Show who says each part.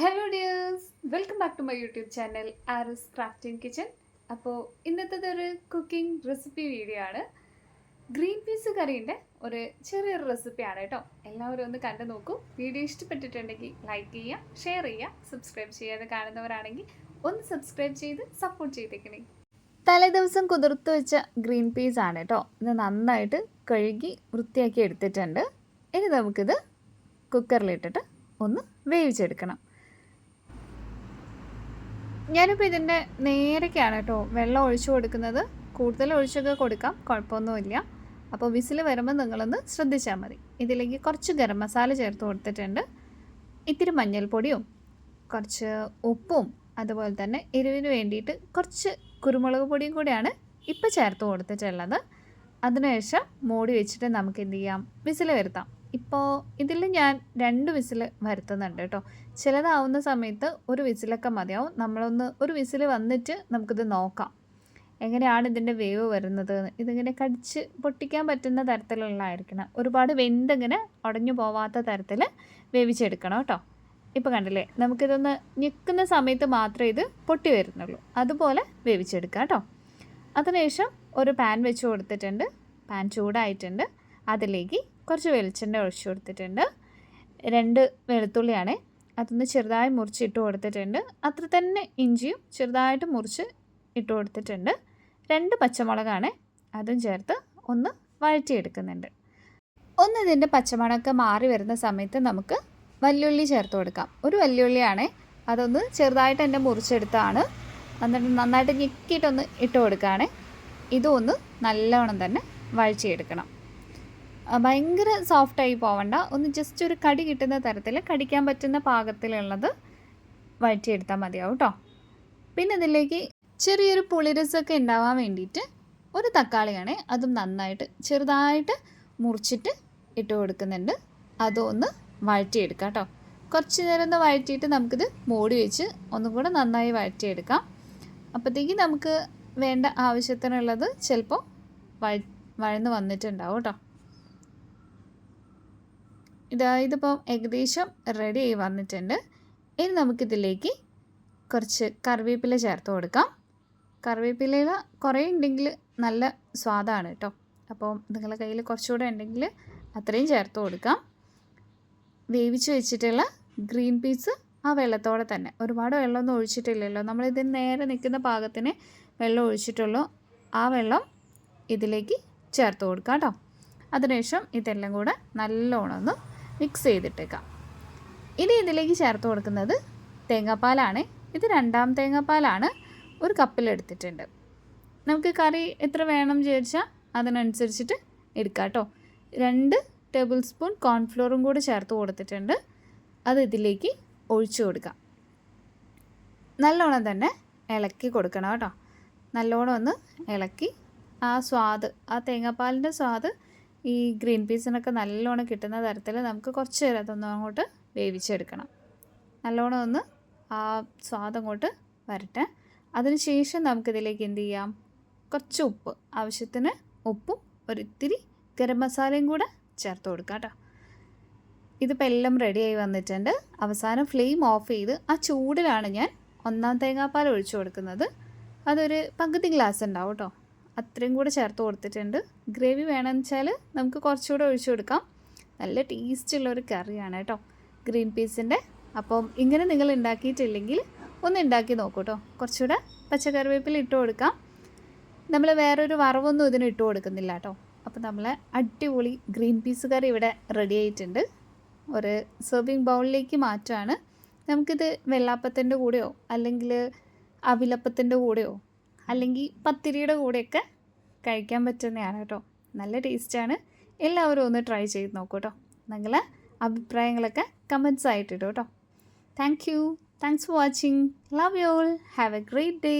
Speaker 1: Hello dears welcome back to my YouTube channel Ari's crafting kitchen അപ്പോൾ ഇന്നത്തെ ഒരു cooking recipe video ആണ്. Green peas കറീന്റെ ഒരു ചെറിയൊരു റെസിപ്പിയാണ് കേട്ടോ. എല്ലാവരും ഒന്ന് കണ്ടു നോക്കൂ. വീഡിയോ ഇഷ്ടപ്പെട്ടിട്ടുണ്ടെങ്കിൽ ലൈക്ക് ചെയ്യുക ഷെയർ ചെയ്യുക സബ്സ്ക്രൈബ് ചെയ്യാതെ കാണുന്നവരാണെങ്കിൽ ഒന്ന് സബ്സ്ക്രൈബ് ചെയ്ത് സപ്പോർട്ട് ചെയ്തേക്കണേ. തലേദിവസം കുതിർത്ത് വെച്ച ഗ്രീൻ പീസ് ആണ് കേട്ടോ. ഇത് നന്നായിട്ട് കഴുകി വൃത്തിയാക്കി എടുത്തിട്ടുണ്ട്. ഇനി നമുക്കിത് കുക്കറിലിട്ടിട്ട് ഒന്ന് വേവിച്ചെടുക്കണം. ഞാനിപ്പോൾ ഇതിന്റെ നേരൊക്കെയാണ് കേട്ടോ വെള്ളം ഒഴിച്ചു കൊടുക്കുന്നത്. കൂടുതൽ ഒഴിച്ചൊക്കെ കൊടുക്കാം കുഴപ്പമൊന്നുമില്ല. അപ്പോൾ വിസിൽ വരുമ്പോൾ നിങ്ങളൊന്ന് ശ്രദ്ധിച്ചാൽ മതി. ഇതിലേക്ക് കുറച്ച് ഗരം മസാല ചേർത്ത് കൊടുത്തിട്ടുണ്ട്. ഇത്തിരി മഞ്ഞൾപ്പൊടിയും കുറച്ച് ഉപ്പും അതുപോലെ തന്നെ എരിവിന് വേണ്ടിയിട്ട് കുറച്ച് കുരുമുളക് പൊടിയും കൂടിയാണ് ഇപ്പോൾ ചേർത്ത് കൊടുത്തിട്ടുള്ളത്. അതിനുശേഷം മൂടി വെച്ചിട്ട് നമുക്ക് എന്ത് ചെയ്യാം? വിസിൽ വരുത്താം. ഇപ്പോൾ ഇതിൽ ഞാൻ രണ്ട് വിസിൽ വരുത്തുന്നുണ്ട് കേട്ടോ ചിലതാവുന്ന സമയത്ത് ഒരു വിസിലൊക്കെ മതിയാവും. നമ്മളൊന്ന് ഒരു വിസിൽ വന്നിട്ട് നമുക്കിത് നോക്കാം. എങ്ങനെയാണ് ഇതിന്റെ വേവ് വരുന്നത്? ഇതിങ്ങനെ കടിച്ച് പൊട്ടിക്കാൻ പറ്റുന്ന തരത്തിലുള്ളതായിരിക്കണം. ഒരുപാട് വെന്തിങ്ങനെ ഉടഞ്ഞു പോവാത്ത തരത്തിൽ വേവിച്ചെടുക്കണം കേട്ടോ ഇപ്പോൾ കണ്ടില്ലേ നമുക്കിതൊന്ന് ഞെക്കുന്ന സമയത്ത് മാത്രമേ ഇത് പൊട്ടി വരുന്നുള്ളൂ. അതുപോലെ വേവിച്ചെടുക്കാം കേട്ടോ അതിനുശേഷം ഒരു പാൻ വെച്ച് കൊടുത്തിട്ടുണ്ട്. പാൻ ചൂടായിട്ടുണ്ട്. അതിലേക്ക് കുറച്ച് വെളിച്ചെണ്ണ ഒഴിച്ചു കൊടുത്തിട്ടുണ്ട്. രണ്ട് വെളുത്തുള്ളിയാണ്. അതൊന്ന് ചെറുതായി മുറിച്ച് ഇട്ട് കൊടുത്തിട്ടുണ്ട്. അത്ര തന്നെ ഇഞ്ചിയും ചെറുതായിട്ട് മുറിച്ച് ഇട്ട് കൊടുത്തിട്ടുണ്ട്. രണ്ട് പച്ചമുളകാണ്. അതും ചേർത്ത് ഒന്ന് വഴറ്റിയെടുക്കുന്നുണ്ട്. ഒന്ന് ഇതിന്റെ പച്ചമുളക് മാറി വരുന്ന സമയത്ത് നമുക്ക് വല്യുള്ളി ചേർത്ത് കൊടുക്കാം. ഒരു വല്യുള്ളിയാണ്. അതൊന്ന് ചെറുതായിട്ട് എന്റെ മുറിച്ചെടുത്താണ്. എന്നിട്ട് നന്നായിട്ട് ഞെക്കിയിട്ടൊന്ന് ഇട്ട് കൊടുക്കുകയാണ്. ഇതും ഒന്ന് നല്ലവണ്ണം തന്നെ വഴിച്ചെടുക്കണം ഭയങ്കര സോഫ്റ്റായി പോവണ്ട. ഒന്ന് ജസ്റ്റ് ഒരു കടി കിട്ടുന്ന തരത്തിൽ കടിക്കാൻ പറ്റുന്ന പാകത്തിലുള്ളത് വഴറ്റിയെടുത്താൽ മതിയാവും കേട്ടോ പിന്നെ ഇതിലേക്ക് ചെറിയൊരു പുളിരസമൊക്കെ ഉണ്ടാവാൻ വേണ്ടിയിട്ട് ഒരു തക്കാളിയാണ് അതും നന്നായിട്ട് ചെറുതായിട്ട് മുറിച്ചിട്ട് ഇട്ട് കൊടുക്കുന്നുണ്ട്. അതൊന്ന് വഴറ്റിയെടുക്കാം കേട്ടോ കുറച്ച് നേരം ഒന്ന് വഴറ്റിയിട്ട് നമുക്കിത് മൂടി വെച്ച് ഒന്നും കൂടെ നന്നായി വഴറ്റിയെടുക്കാം. അപ്പോഴത്തേക്ക് നമുക്ക് വേണ്ട ആവശ്യത്തിനുള്ളത് ചിലപ്പോൾ വഴ വഴന്ന് വന്നിട്ടുണ്ടാവും കേട്ടോ ഇതാ ഇതിപ്പം ഏകദേശം റെഡി ആയി വന്നിട്ടുണ്ട്. ഇനി നമുക്കിതിലേക്ക് കുറച്ച് കറിവേപ്പില ചേർത്ത് കൊടുക്കാം. കറിവേപ്പില കുറേ ഉണ്ടെങ്കിൽ നല്ല സ്വാദാണ് കേട്ടോ അപ്പോൾ നിങ്ങളുടെ കയ്യിൽ കുറച്ചുകൂടെ ഉണ്ടെങ്കിൽ അത്രയും ചേർത്ത് കൊടുക്കാം. വേവിച്ച് വെച്ചിട്ടുള്ള ഗ്രീൻ പീസ് ആ വെള്ളത്തോടെ തന്നെ. ഒരുപാട് വെള്ളമൊന്നും ഒഴിച്ചിട്ടില്ലല്ലോ. നമ്മളിതിന് നേരെ നിൽക്കുന്ന പാകത്തിന് വെള്ളം ഒഴിച്ചിട്ടുള്ളൂ. ആ വെള്ളം ഇതിലേക്ക് ചേർത്ത് കൊടുക്കാം കേട്ടോ അതിനുശേഷം ഇതെല്ലാം കൂടെ നല്ലോണം ഒന്ന് മിക്സ് ചെയ്തിട്ടേക്കാം. ഇനി ഇതിലേക്ക് ചേർത്ത് കൊടുക്കുന്നത് തേങ്ങാപ്പാലാണ്. ഇത് രണ്ടാം തേങ്ങാപ്പാലാണ് ഒരു കപ്പിലെടുത്തിട്ടുണ്ട് നമുക്ക് കറി എത്ര വേണം ചോദിച്ചാൽ അതിനനുസരിച്ചിട്ട് എടുക്കാം കേട്ടോ. രണ്ട് ടേബിൾ സ്പൂൺ കോൺഫ്ലോറും കൂടി ചേർത്ത് കൊടുത്തിട്ടുണ്ട്. അത് ഇതിലേക്ക് ഒഴിച്ചു കൊടുക്കാം. നല്ലോണം തന്നെ ഇളക്കി കൊടുക്കണം കേട്ടോ. നല്ലോണം ഒന്ന് ഇളക്കി ആ സ്വാദ് ആ തേങ്ങാപ്പാലിന്റെ സ്വാദ് ഈ ഗ്രീൻ പീസിനൊക്കെ നല്ലോണം കിട്ടുന്ന തരത്തിൽ നമുക്ക് കുറച്ച് നേരം അതൊന്നും അങ്ങോട്ട് വേവിച്ചെടുക്കണം. നല്ലോണം ഒന്ന് ആ സ്വാദ് അങ്ങോട്ട് വരട്ടെ. അതിനുശേഷം നമുക്കിതിലേക്ക് എന്ത് ചെയ്യാം? കുറച്ച് ഉപ്പ്. ആവശ്യത്തിന് ഉപ്പും ഒരിത്തിരി ഗരം മസാലയും കൂടെ ചേർത്ത് കൊടുക്കാം കേട്ടോ. ഇതിപ്പോൾ എല്ലാം റെഡിയായി വന്നിട്ടുണ്ട്. അവസാനം ഫ്ലെയിം ഓഫ് ചെയ്ത് ആ ചൂടിലാണ് ഞാൻ ഒന്നാം തേങ്ങാപ്പാൽ ഒഴിച്ചു കൊടുക്കുന്നത്. അതൊരു പകുതി ഗ്ലാസ് ഉണ്ടാവും കേട്ടോ. അത്രയും കൂടെ ചേർത്ത് കൊടുത്തിട്ടുണ്ട്. ഗ്രേവി വേണമെന്ന് വെച്ചാൽ നമുക്ക് കുറച്ചുകൂടെ ഒഴിച്ചു കൊടുക്കാം. നല്ല ടേസ്റ്റ് ഉള്ള ഒരു കറിയാണ് കേട്ടോ. ഗ്രീൻ പീസിന്റെ അപ്പം ഇങ്ങനെ നിങ്ങൾ ഉണ്ടാക്കിയിട്ടില്ലെങ്കിൽ ഒന്ന് ഉണ്ടാക്കി നോക്കൂ കേട്ടോ. കുറച്ചുകൂടെ പച്ചക്കറിവേപ്പിൽ ഇട്ട് കൊടുക്കാം. നമ്മൾ വേറൊരു വറവൊന്നും ഇതിന് ഇട്ട് കൊടുക്കുന്നില്ല കേട്ടോ. അപ്പോൾ നമ്മൾ അടിപൊളി ഗ്രീൻ പീസ് കറി ഇവിടെ റെഡി ആയിട്ടുണ്ട്. ഒരു സെർവിങ് ബൗളിലേക്ക് മാറ്റുകയാണ് നമുക്കിത് വെള്ളാപ്പത്തിന്റെ കൂടെയോ അല്ലെങ്കിൽ അവിലപ്പത്തിന്റെ കൂടെയോ അല്ലെങ്കിൽ പത്തിരിയുടെ കൂടെയൊക്കെ കഴിക്കാൻ പറ്റുന്നതാണ് കേട്ടോ. നല്ല ടേസ്റ്റാണ്. എല്ലാവരും ഒന്ന് ട്രൈ ചെയ്ത് നോക്കൂ കേട്ടോ. നിങ്ങളെ അഭിപ്രായങ്ങളൊക്കെ കമൻസ് ആയിട്ട് കേട്ടോ. Thank you thanks for watching love you all have a great day